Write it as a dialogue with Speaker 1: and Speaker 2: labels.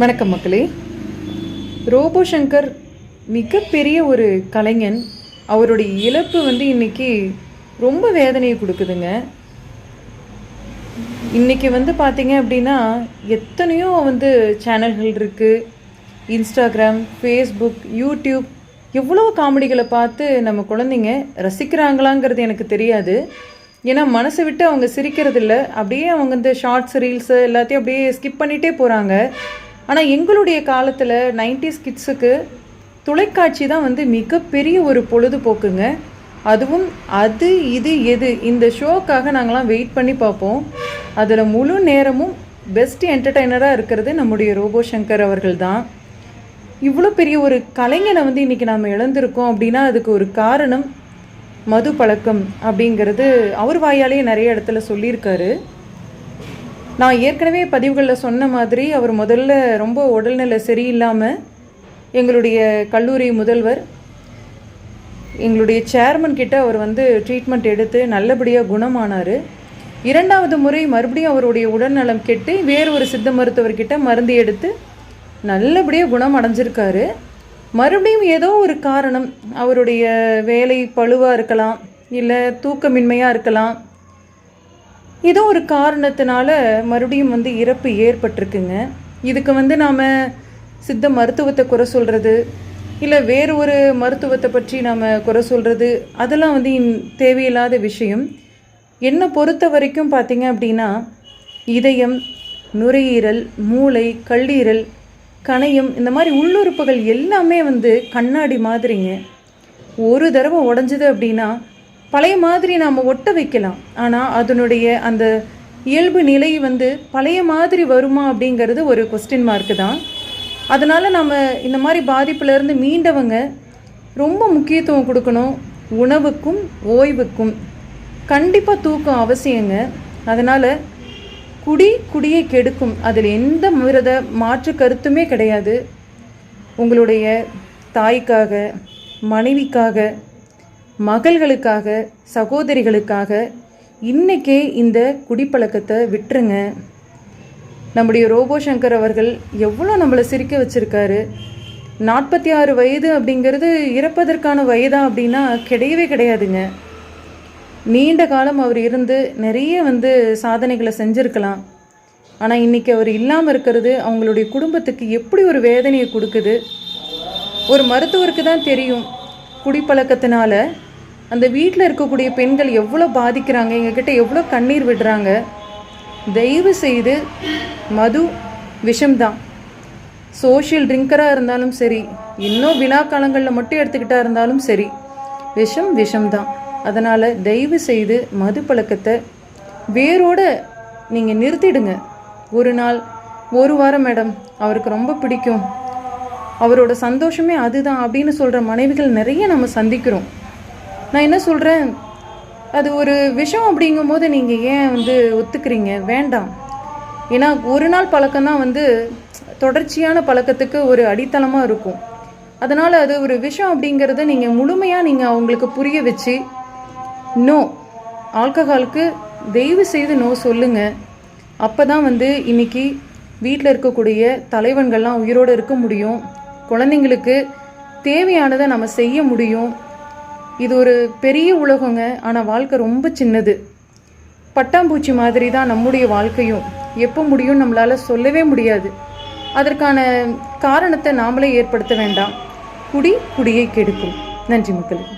Speaker 1: வணக்கம் மக்களே. ரோபோ சங்கர் மிகப்பெரிய ஒரு கலைஞன். அவருடைய இழப்பு வந்து இன்னைக்கு ரொம்ப வேதனையை கொடுக்குதுங்க. இன்னைக்கு வந்து பார்த்தீங்க அப்படின்னா எத்தனையோ வந்து சேனல்கள் இருக்குது இன்ஸ்டாகிராம் ஃபேஸ்புக் யூடியூப் எவ்வளோ காமெடிகளை பார்த்து நம்ம குழந்தைங்க ரசிக்கிறாங்களாங்கிறது எனக்கு தெரியாது. ஏன்னா மனசை விட்டு அவங்க சிரிக்கிறதில்ல. அப்படியே அவங்க இந்த ஷார்ட்ஸ் ரீல்ஸு எல்லாத்தையும் அப்படியே ஸ்கிப் பண்ணிகிட்டே போகிறாங்க ஆனால் எங்களுடைய காலத்தில் நைன்டிஸ் கிட்ஸுக்கு தொலைக்காட்சி தான் வந்து மிகப்பெரிய ஒரு பொழுதுபோக்குங்க. அதுவும் அது இது எது இந்த ஷோக்காக நாங்களாம் வெயிட் பண்ணி பார்ப்போம். அதில் முழு நேரமும் பெஸ்ட் என்டர்டைனராக இருக்கிறது நம்முடைய ரோபோ சங்கர் அவர்கள் தான். இவ்வளோ பெரிய ஒரு கலைஞனை வந்து இன்றைக்கி நாம் இழந்திருக்கோம் அப்படின்னா அதுக்கு ஒரு காரணம் மது பழக்கம் அப்படிங்கிறது அவர் வாயாலேயே நிறைய இடத்துல சொல்லியிருக்காரு. நான் ஏற்கனவே பதிவுகளில் சொன்ன மாதிரி அவர் முதல்ல ரொம்ப உடல்நிலை சரியில்லாமல் எங்களுடைய கல்லூரி முதல்வர் எங்களுடைய சேர்மன் கிட்ட அவர் வந்து ட்ரீட்மெண்ட் எடுத்து நல்லபடியாக குணமானார். இரண்டாவது முறை மறுபடியும் அவருடைய உடல்நலம் கெட்டு வேறு ஒரு சித்த மருத்துவர்கிட்ட மருந்து எடுத்து நல்லபடியாக குணம் அடைஞ்சிருக்காரு மறுபடியும் ஏதோ ஒரு காரணம் அவருடைய வேலை பழுவாக இருக்கலாம் இல்லை தூக்கமின்மையாக இருக்கலாம் ஏதோ ஒரு காரணத்தினால மறுபடியும் வந்து இறப்பு ஏற்பட்டிருக்குங்க. இதுக்கு வந்து நாம் சித்த மருத்துவத்தை குறை சொல்கிறது இல்லை வேறு ஒரு மருத்துவத்தை பற்றி நாம் குறை சொல்கிறது அதெல்லாம் வந்து தேவையில்லாத விஷயம். என்னை பொறுத்த வரைக்கும் பார்த்தீங்க அப்படின்னா இதயம் நுரையீரல் மூளை கல்லீரல் கணையம் இந்த மாதிரி உள்ளுறுப்புகள் எல்லாமே வந்து கண்ணாடி மாதிரிங்க. ஒரு தடவை உடஞ்சது அப்படின்னா பழைய மாதிரி நாம் ஒட்ட வைக்கலாம். ஆனால் அதனுடைய அந்த இயல்பு நிலை வந்து பழைய மாதிரி வருமா அப்படிங்கிறது ஒரு கொஸ்டின் மார்க்கு தான். அதனால் நம்ம இந்த மாதிரி பாதிப்புலேருந்து மீண்டவங்க ரொம்ப முக்கியத்துவம் கொடுக்கணும். உணவுக்கும் ஓய்வுக்கும். கண்டிப்பாக தூக்கம் அவசியங்க. அதனால் குடி குடியை கெடுக்கும். அதில் எந்த விரத மாற்று கருத்துமே கிடையாது. உங்களுடைய தாய்க்காக மனைவிக்காக மகள்களுக்காக சகோதரிகளுக்காக இன்னைக்கே இந்த குடிப்பழக்கத்தை விட்டுருங்க. நம்முடைய ரோபோ சங்கர் அவர்கள் எவ்வளோ நம்மளை சிரிக்க வச்சுருக்காரு. நாற்பத்தி ஆறு வயது அப்படிங்கிறது இறப்பதற்கான வயதா அப்படின்னா கிடையவே கிடையாதுங்க. நீண்ட காலம் அவர் இருந்து நிறைய வந்து சாதனைகளை செஞ்சுருக்கலாம். ஆனால் இன்றைக்கி அவர் இல்லாமல் இருக்கிறது அவங்களுடைய குடும்பத்துக்கு எப்படி ஒரு வேதனையை கொடுக்குது? ஒரு மருத்துவருக்கு தான் தெரியும் குடிப்பழக்கத்தினால அந்த வீட்டில் இருக்கக்கூடிய பெண்கள் எவ்வளோ பாதிக்கிறாங்க எங்ககிட்ட எவ்வளோ கண்ணீர் விடுறாங்க தயவு செய்து மது விஷம்தான். சோஷியல் ட்ரிங்கராக இருந்தாலும் சரி இன்னும் வினாக்காலங்களில் காலங்களில் மட்டும் எடுத்துக்கிட்டா இருந்தாலும் சரி விஷம் விஷம்தான். அதனால் தயவு செய்து மது பழக்கத்தை வேரோட நீங்கள் நிறுத்திடுங்க. ஒரு நாள் ஒரு வாரம் மேடம் அவருக்கு ரொம்ப பிடிக்கும். அவரோட சந்தோஷமே அதுதான் அப்படின்னு சொல்கிற மனைவிகள் நிறைய நம்ம சந்திக்கிறோம். நான் என்ன சொல்கிறேன் அது ஒரு விஷம் அப்படிங்கும்போது நீங்கள் ஏன் வந்து ஒத்துக்கிறீங்க? வேண்டாம். ஏன்னா ஒரு நாள் பழக்கம் தான் வந்து தொடர்ச்சியான பழக்கத்துக்கு ஒரு அடித்தளமாக இருக்கும். அதனால் அது ஒரு விஷம் அப்படிங்கிறத நீங்கள் முழுமையாக நீங்கள் அவங்களுக்கு புரிய வச்சு நோ ஆல்கஹாலுக்கு தயவு செய்து நோ சொல்லுங்கள் அப்போ தான் வந்து இன்னைக்கு வீட்டில் இருக்கக்கூடிய தலைவன்கள்லாம் உயிரோடு இருக்க முடியும். குழந்தைங்களுக்கு தேவையானதை நம்ம செய்ய முடியும். இது ஒரு பெரிய உலகங்க ஆனால் வாழ்க்கை ரொம்ப சின்னது. பட்டாம்பூச்சி மாதிரி தான் நம்முடைய வாழ்க்கையும். எப்போ முடியும் நம்மளால் சொல்லவே முடியாது. அதற்கான காரணத்தை நாமளே ஏற்படுத்த வேண்டாம். குடி குடியை கெடுக்கும். நன்றி மக்களுக்கு